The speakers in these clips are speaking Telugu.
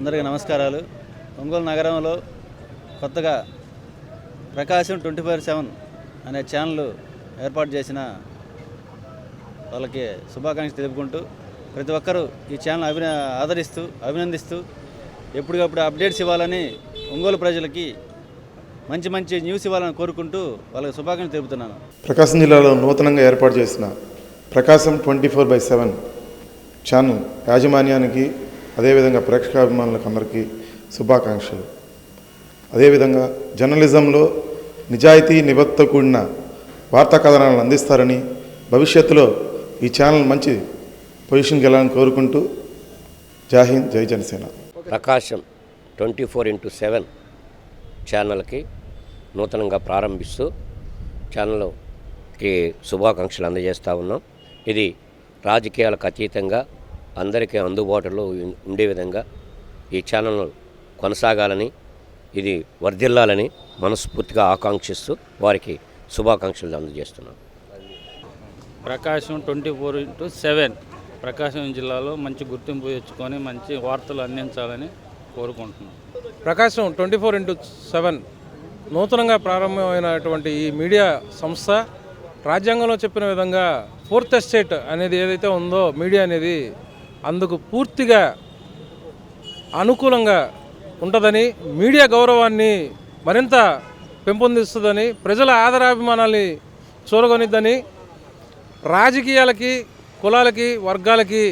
అందరికీ నమస్కారాలు. ఒంగోలు నగరంలో కొత్తగా ప్రకాశం ట్వంటీ ఫోర్ సెవెన్ అనే ఛానల్ ఏర్పాటు చేసిన వాళ్ళకి శుభాకాంక్షలు తెలుపుకుంటూ ప్రతి ఒక్కరూ ఈ ఛానల్ అభిన ఆదరిస్తూ అభినందిస్తూ ఎప్పటికప్పుడు అప్డేట్స్ ఇవ్వాలని ఒంగోలు ప్రజలకి మంచి మంచి న్యూస్ ఇవ్వాలని కోరుకుంటూ వాళ్ళకి శుభాకాంక్షలు తెలుపుతున్నాను. ప్రకాశం జిల్లాలో నూతనంగా ఏర్పాటు చేసిన Prakasam twenty four by seven channel యాజమాన్యానికి అదేవిధంగా ప్రేక్షకాభిమానులకు అందరికీ శుభాకాంక్షలు. అదేవిధంగా జర్నలిజంలో నిజాయితీ నిబద్ధత కూడిన వార్తా కథనాలను అందిస్తారని భవిష్యత్తులో ఈ ఛానల్ మంచి పొజిషన్కి వెళ్ళాలని కోరుకుంటూ జాహింద్ జై Janasena. Prakasam twenty four into seven ఛానల్కి నూతనంగా ప్రారంభిస్తూ ఛానల్కి శుభాకాంక్షలు అందజేస్తూ ఉన్నాం. ఇది రాజకీయాలకు అతీతంగా అందరికీ అందుబాటులో ఉం- ఉండే విధంగా ఈ ఛానల్ కొనసాగాలని ఇది వర్ధిల్లాలని మనస్ఫూర్తిగా ఆకాంక్షిస్తూ వారికి శుభాకాంక్షలు అందజేస్తున్నాం Prakasam twenty four into seven Prakasam జిల్లాలో మంచి గుర్తింపు తెచ్చుకొని మంచి వార్తలు అందించాలని కోరుకుంటున్నాం. Prakasam twenty four into seven నూతనంగా ప్రారంభమైనటువంటి ఈ మీడియా సంస్థ రాజ్యాంగంలో చెప్పిన విధంగా ఫోర్త్ ఎస్టేట్ అనేది ఏదైతే ఉందో మీడియా అనేది అందుకు పూర్తిగా అనుకూలంగా ఉంటుందని మీడియా గౌరవాన్ని మరింత పెంపొందిస్తుందని ప్రజల ఆదరాభిమానాల్ని చూరగొనిద్దని రాజకీయాలకి కులాలకి వర్గాలకి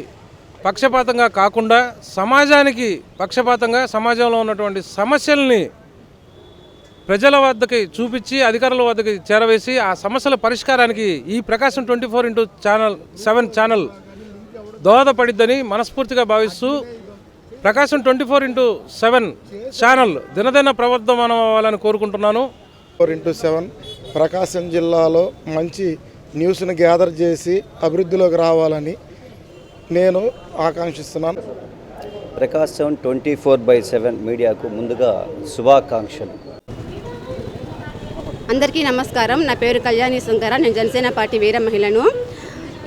పక్షపాతంగా కాకుండా సమాజానికి పక్షపాతంగా సమాజంలో ఉన్నటువంటి సమస్యల్ని ప్రజల వద్దకి చూపించి అధికారుల వద్దకి చేరవేసి ఆ సమస్యల పరిష్కారానికి ఈ Prakasam twenty four into channel seven channel దోహదపడిద్దని మనస్ఫూర్తిగా భావిస్తూ Prakasam twenty four into seven channel దినదిన ప్రవర్ధమానం అవ్వాలని కోరుకుంటున్నాను. ఫోర్ ఇంటూ సెవెన్ ప్రకాశం జిల్లాలో మంచి న్యూస్ని గ్యాదర్ చేసి అభివృద్ధిలోకి రావాలని నేను ఆకాంక్షిస్తున్నాను. Prakasam twenty four by seven మీడియాకు ముందుగా శుభాకాంక్షలు. అందరికీ నమస్కారం. నా పేరు కళ్యాణి సుంకర నేను జనసేన పార్టీ వీర మహిళను.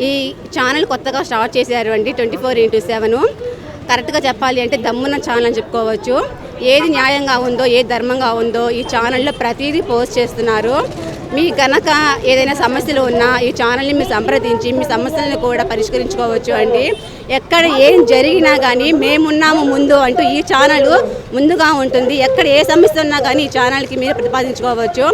ఈ ఛానల్ కొత్తగా స్టార్ట్ చేశారు అండి ట్వంటీ ఫోర్ ఇంటూ సెవెన్. కరెక్ట్గా చెప్పాలి అంటే దమ్మున్న ఛానల్ అని చెప్పుకోవచ్చు. ఏది న్యాయంగా ఉందో ఏది ధర్మంగా ఉందో ఈ ఛానల్లో ప్రతిదీ పోస్ట్ చేస్తున్నారు. మీ కనుక ఏదైనా సమస్యలు ఉన్నా ఈ ఛానల్ని మీరు సంప్రదించి మీ సమస్యలను కూడా పరిష్కరించుకోవచ్చు అండి. ఎక్కడ ఏం జరిగినా కానీ మేమున్నాము ముందు అంటూ ఈ ఛానల్ ముందుగా ఉంటుంది. ఎక్కడ ఏ సమస్య ఉన్నా కానీ ఈ ఛానల్కి మీరు ప్రతిపాదించుకోవచ్చు.